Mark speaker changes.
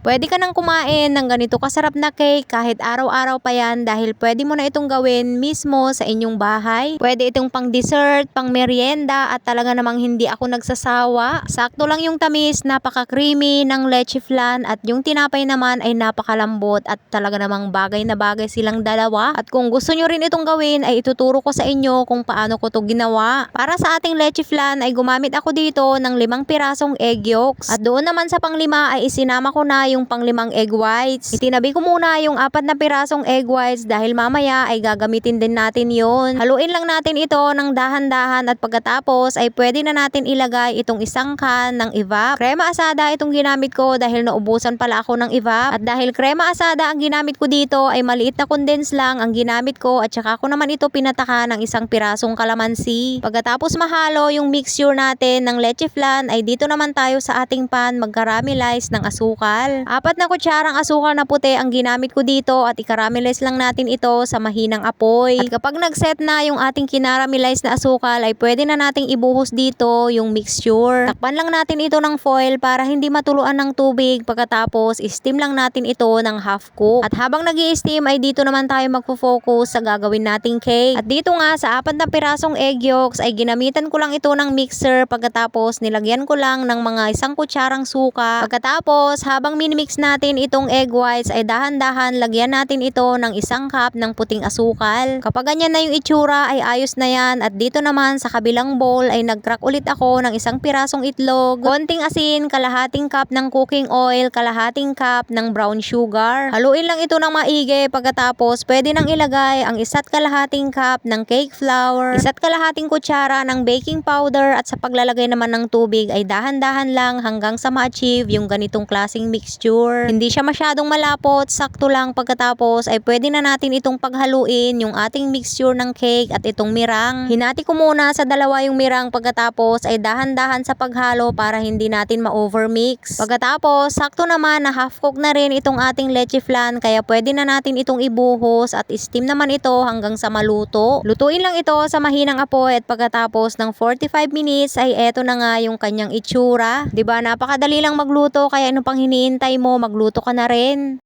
Speaker 1: Pwede ka nang kumain ng ganito kasarap na cake kahit araw-araw pa yan dahil pwede mo na itong gawin mismo sa inyong bahay. Pwede itong pang dessert, pang merienda at talaga namang hindi ako nagsasawa. Sakto lang yung tamis, napaka-creamy ng leche flan at yung tinapay naman ay napakalambot at talaga namang bagay na bagay silang dalawa. At kung gusto nyo rin itong gawin ay ituturo ko sa inyo kung paano ko to ginawa. Para sa ating leche flan ay gumamit ako dito ng limang pirasong egg yolks. At doon naman sa panglima ay isinama ko na yung panglimang egg whites. Itinabi ko muna yung apat na pirasong egg whites dahil mamaya ay gagamitin din natin yon. Haluin lang natin ito ng dahan-dahan at pagkatapos ay pwede na natin ilagay itong isang can ng evap. Krema asada itong ginamit ko dahil naubusan pala ako ng evap. At dahil krema asada ang ginamit ko dito ay maliit na condense lang ang ginamit ko at saka ko naman ito pinataka ng isang pirasong kalamansi. Pagkatapos mahalo yung mixture natin ng leche flan ay dito naman tayo sa ating pan mag-caramelize ng asukal. Apat na kutsarang asukal na puti ang ginamit ko dito at i-caramelize lang natin ito sa mahinang apoy. At kapag nag-set na yung ating kinaramelize na asukal ay pwede na nating ibuhos dito yung mixture. Takpan lang natin ito ng foil para hindi matuluan ng tubig pagkatapos steam lang natin ito ng half cook. At habang nag steam ay dito naman tayo magfo-focus sa gagawin nating cake. At dito nga sa apat na pirasong egg yolks ay ginamitan ko lang ito ng mixer pagkatapos nilagyan ko lang ng mga isang kutsarang suka. Pagkatapos habang minimix natin itong egg whites ay dahan-dahan lagyan natin ito ng isang cup ng puting asukal. Kapag ganyan na yung itsura ay ayos na yan at dito naman sa kabilang bowl ay nag-crack ulit ako ng isang pirasong itlog, konting asin, kalahating cup ng cooking oil, kalahating cup ng brown sugar. Haluin lang ito ng maigi pagkatapos pwede nang ilagay ang isa't kalahating cup ng cake flour, isa't kalahating kutsara ng baking powder at sa paglalagay naman ng tubig ay dahan-dahan lang hanggang sa ma-achieve yung ganitong klasing mixture. Hindi siya masyadong malapot, sakto lang pagkatapos ay pwede na natin itong paghaluin yung ating mixture ng cake at itong mirang. Hinati ko muna sa dalawa yung mirang pagkatapos ay dahan-dahan sa paghalo para hindi natin ma-overmix. Pagkatapos, sakto naman na half cook na rin itong ating leche flan kaya pwede na natin itong ibuhos at steam naman ito hanggang sa maluto. Lutuin lang ito sa mahinang apoy at pagkatapos ng 45 minutes ay eto na nga yung kanyang itsura. 'Di ba Napakadali lang magluto kaya ano pang hinihintay mo, magluto ka na rin.